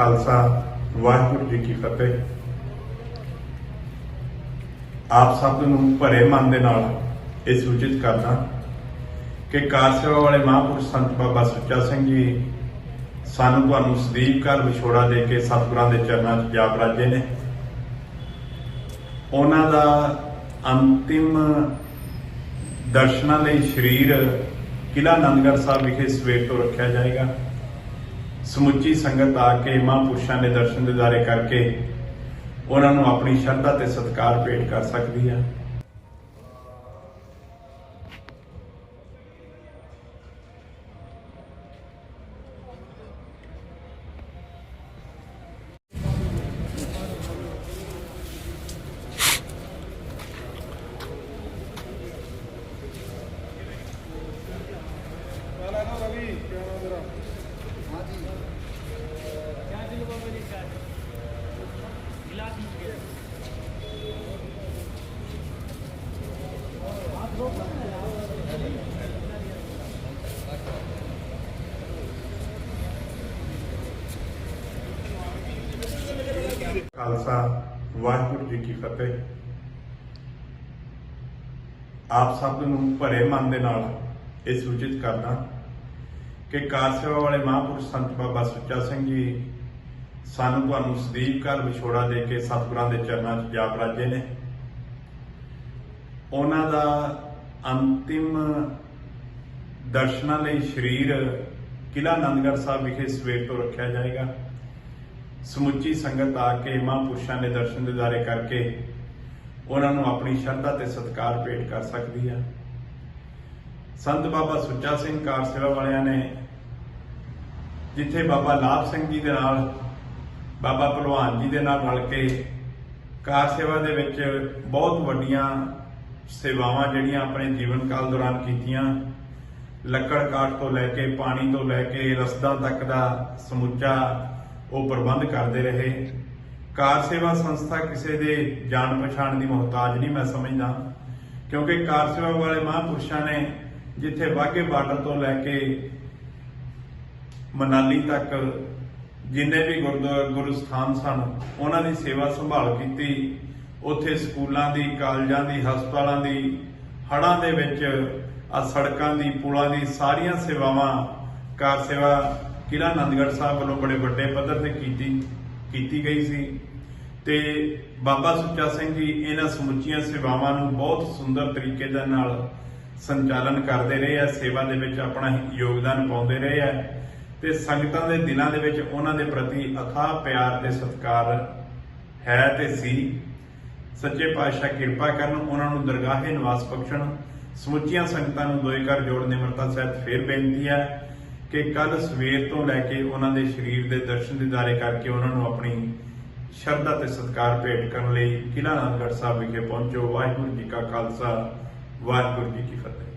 ਖਾਲਸਾ, ਵਾਹਿਗੁਰੂ ਜੀ ਕੀ ਫਤਿਹ। ਆਪ ਸਭ ਨੂੰ ਭਰੇ ਮਨ ਦੇ ਨਾਲ ਇਹ ਸੂਚਿਤ ਕਰਦਾ ਕਿ ਕਾਰ ਸੇਵਾ ਵਾਲੇ ਮਹਾਂਪੁਰਸ਼ ਸੰਤ ਬਾਬਾ ਸੁੱਚਾ ਸਿੰਘ ਜੀ ਸਾਨੂੰ ਤੁਹਾਨੂੰ ਸਦੀਪ ਘਰ ਵਿਛੋੜਾ ਦੇ ਕੇ ਸਤਿਗੁਰਾਂ ਦੇ ਚਰਨਾਂ 'ਚ ਜਾਪ ਰਾਜੇ ਨੇ। ਉਹਨਾਂ ਦਾ ਅੰਤਿਮ ਦਰਸ਼ਨਾਂ ਲਈ ਸਰੀਰ ਕਿਲਾ ਆਨੰਦਗੜ੍ਹ ਸਾਹਿਬ ਵਿਖੇ ਸਵੇਰ ਤੋਂ ਰੱਖਿਆ ਜਾਏਗਾ। ਸਮੁੱਚੀ ਸੰਗਤ ਆ ਕੇ ਮਹਾਂਪੁਰਸ਼ਾਂ ਦੇ ਦਰਸ਼ਨ ਦਿਦਾਰੇ ਕਰਕੇ ਉਹਨਾਂ ਨੂੰ ਆਪਣੀ ਸ਼ਰਧਾ ਤੇ ਸਤਿਕਾਰ ਭੇਟ ਕਰ ਸਕਦੀ ਹੈ ਖਾਲਸਾ, ਵਾਹਿਗੁਰੂ ਜੀ ਕੀ ਫਤਿਹ। ਆਪ ਸਭ ਨੂੰ ਭਰੇ ਮਨ ਦੇ ਨਾਲ ਇਹ ਸੂਚਿਤ ਕਰਦਾ ਕਿ ਕਾਰ ਸੇਵਾ ਵਾਲੇ ਮਹਾਂਪੁਰਸ਼ ਸੰਤ ਬਾਬਾ ਸੁੱਚਾ ਸਿੰਘ ਜੀ ਸਾਨੂੰ ਤੁਹਾਨੂੰ ਸਦੀਪ ਘਰ ਵਿਛੋੜਾ ਦੇ ਕੇ ਸਤਿਗੁਰਾਂ ਦੇ ਚਰਨਾਂ 'ਚ ਜਾਪ ਰਾਜੇ ਨੇ। ਉਹਨਾਂ ਦਾ ਅੰਤਿਮ ਦਰਸ਼ਨਾਂ ਲਈ ਸਰੀਰ ਕਿਲਾ ਆਨੰਦਗੜ੍ਹ ਸਾਹਿਬ ਵਿਖੇ ਸਵੇਰ ਤੋਂ ਰੱਖਿਆ ਜਾਏਗਾ। ਸਮੁੱਚੀ ਸੰਗਤ ਆ ਕੇ ਮਹਾਂਪੁਰਸ਼ਾਂ ਦੇ ਦਰਸ਼ਨ ਦਿਦਾਰੇ ਕਰਕੇ ਉਹਨਾਂ ਨੂੰ ਆਪਣੀ ਸ਼ਰਧਾ ਤੇ ਸਤਿਕਾਰ ਭੇਟ ਕਰ ਸਕਦੀ ਹੈ ਸੰਤ ਬਾਬਾ ਸੁੱਚਾ ਸਿੰਘ ਕਾਰ ਸੇਵਾ ਵਾਲਿਆਂ ਨੇ ਜਿੱਥੇ ਬਾਬਾ ਲਾਭ ਸਿੰਘ ਜੀ ਦੇ ਨਾਲ, ਬਾਬਾ ਭਲਵਾਨ ਜੀ ਦੇ ਨਾਲ ਰਲ ਕੇ ਕਾਰ ਸੇਵਾ ਦੇ ਵਿੱਚ ਬਹੁਤ ਵੱਡੀਆਂ ਸੇਵਾਵਾਂ ਜਿਹੜੀਆਂ ਆਪਣੇ ਜੀਵਨ ਕਾਲ ਦੌਰਾਨ ਕੀਤੀਆਂ। ਲੱਕੜ ਕਾਠ ਤੋਂ ਲੈ ਕੇ, ਪਾਣੀ ਤੋਂ ਲੈ ਕੇ, ਰਸਤਾ ਤੱਕ ਦਾ ਸਮੁੱਚਾ ਉਹ ਪ੍ਰਬੰਧ ਕਰਦੇ ਰਹੇ। ਕਾਰ ਸੇਵਾ ਸੰਸਥਾ ਕਿਸੇ ਦੇ ਜਾਣ ਪਛਾਣ ਦੀ ਮੁਹਤਾਜ ਨਹੀਂ ਮੈਂ ਸਮਝਦਾ, ਕਿਉਂਕਿ ਕਾਰ ਸੇਵਾ ਵਾਲੇ ਮਹਾਂਪੁਰਸ਼ਾਂ ਨੇ ਜਿੱਥੇ ਵਾਘੇ ਬਾਰਡਰ ਤੋਂ ਲੈ ਕੇ ਮਨਾਲੀ ਤੱਕ ਜਿੰਨੇ ਵੀ ਗੁਰਦੁਆਰਾ ਗੁਰੂ ਸਥਾਨ ਸਨ, ਉਹਨਾਂ ਦੀ ਸੇਵਾ ਸੰਭਾਲ ਕੀਤੀ। ਉੱਥੇ ਸਕੂਲਾਂ ਦੀ, ਕਾਲਜਾਂ ਦੀ, ਹਸਪਤਾਲਾਂ ਦੀ ਹੜਾਂ ਦੇ ਵਿੱਚ ਆ ਸੜਕਾਂ ਦੀ, ਪੁਲਾਂ ਦੀ ਸਾਰੀਆਂ ਸੇਵਾਵਾਂ ਕਾਰ ਸੇਵਾ ਕਿਲ੍ਹਾ ਆਨੰਦਗੜ੍ਹ ਸਾਹਿਬ ਵੱਲੋਂ ਬੜੇ ਵੱਡੇ ਪੱਧਰ ਤੇ ਕੀਤੀ ਕੀਤੀ ਗਈ ਸੀ। ਤੇ ਬਾਬਾ ਸੁੱਚਾ ਸਿੰਘ ਜੀ ਇਹਨਾਂ ਸਮੁੱਚੀਆਂ ਸੇਵਾਵਾਂ ਨੂੰ ਬਹੁਤ ਸੁੰਦਰ ਤਰੀਕੇ ਦੇ ਨਾਲ ਸੰਚਾਲਨ ਕਰਦੇ ਰਹੇ ਆ, ਸੇਵਾ ਦੇ ਵਿੱਚ ਆਪਣਾ ਯੋਗਦਾਨ ਪਾਉਂਦੇ ਰਹੇ ਆ। ਤੇ ਸੰਗਤਾਂ ਦੇ ਦਿਲਾਂ ਦੇ ਵਿੱਚ ਉਹਨਾਂ ਦੇ ਪ੍ਰਤੀ ਅਥਾਹ ਪਿਆਰ ਤੇ ਸਤਿਕਾਰ ਹੈ ਤੇ ਸੀ। ਸੱਚੇ ਪਾਤਸ਼ਾਹ ਕਿਰਪਾ ਕਰਨ, ਉਹਨਾਂ ਨੂੰ ਦਰਗਾਹੇ ਨਿਵਾਸ ਬਖਸ਼ਣ, ਸਮੁੱਚੀਆਂ ਸੰਗਤਾਂ ਨੂੰ ਦੋਏ ਕਰ ਜੋੜ ਨਿਮਰਤਾ ਸਹਿਤ ਫੇਰ ਬੇਨਤੀ ਹੈ। ਕਿ ਕੱਲ ਸਵੇਰ ਤੋਂ ਲੈ ਕੇ ਉਹਨਾਂ ਦੇ ਸਰੀਰ ਦੇ ਦਰਸ਼ਨ ਦਿਦਾਰੇ ਕਰਕੇ ਉਹਨਾਂ ਨੂੰ ਆਪਣੀ ਸ਼ਰਧਾ ਤੇ ਸਤਿਕਾਰ ਭੇਟ ਕਰਨ ਲਈ ਕਿਲਾ ਆਨੰਦਗੜ੍ਹ ਸਾਹਿਬ ਵਿਖੇ ਪਹੁੰਚੋ। ਵਾਹਿਗੁਰੂ ਜੀ ਕਾ ਖਾਲਸਾ, ਵਾਹਿਗੁਰੂ ਜੀ ਕੀ ਫਤਿਹ।